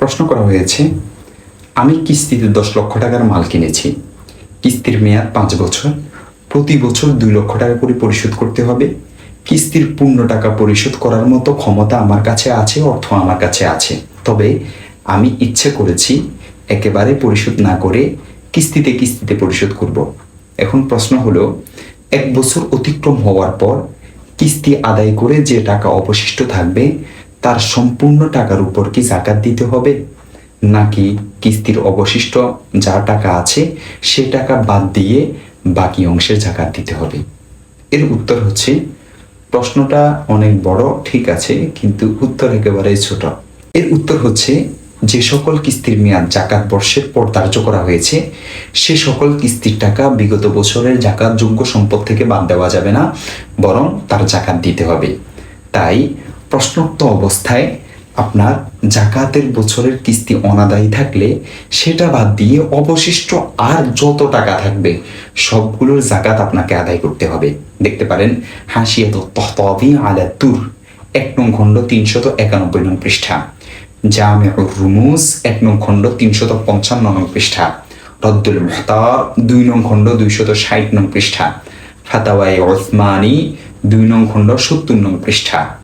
প্রশ্ন করা হয়েছে, আমি কিস্তিতে দশ লক্ষ টাকার মাল কিনেছি। কিস্তির মেয়াদ পাঁচ বছর। প্রতি বছর দুই লক্ষ টাকা করে পরিশোধ করতে হবে। কিস্তির পূর্ণ টাকা পরিশোধ করার মতো ক্ষমতা আমার কাছে আছে, অর্থ আমার কাছে আছে। তবে আমি ইচ্ছে করেছি একেবারে পরিশোধ না করে কিস্তিতে কিস্তিতে পরিশোধ করব। এখন প্রশ্ন হলো, এক বছর অতিক্রম হওয়ার পর কিস্তি আদায় করে যে টাকা অবশিষ্ট থাকবে তার সম্পূর্ণ টাকার উপর কি জাকাত দিতে হবে? নাকি কিস্তির অবশিষ্ট যা টাকা আছে, সে টাকা বাদ দিয়ে বাকি অংশের জাকাত দিতে হবে? এর উত্তর হচ্ছে, প্রশ্নটা অনেক বড়, ঠিক আছে, কিন্তু উত্তর একেবারে ছোট। এর উত্তর হচ্ছে, যে সকল কিস্তির মেয়াদ জাকাত বর্ষের পর ধার্য করা হয়েছে, সে সকল কিস্তির টাকা বিগত বছরের জাকাতযোগ্য সম্পদ থেকে বাদ দেওয়া যাবে না, বরং তার জাকাত দিতে হবে। তাই প্রশ্নোক্ত অবস্থায় আপনার জাকাতের বছরের কিস্তি অনাদায়ী থাকলে সেটা বাদ দিয়ে অবশিষ্ট আর যত টাকা থাকবে, সবগুলোর জাকাত আপনাকে আদায় করতে হবে। দেখতে পারেন, হাসিয়াত তহতবি আলা তুর, এক নং খণ্ড তিনশত একানব্বই নং পৃষ্ঠা। জামে রুমুজ, এক নং খণ্ড তিনশত পঞ্চান্ন নং পৃষ্ঠা। রদ্দুল মুহতার দুই নং খণ্ড দুইশত ষাট নং পৃষ্ঠা। ফাতাওয়াই ওসমানী, দুই নং খণ্ড সত্তর নং পৃষ্ঠা।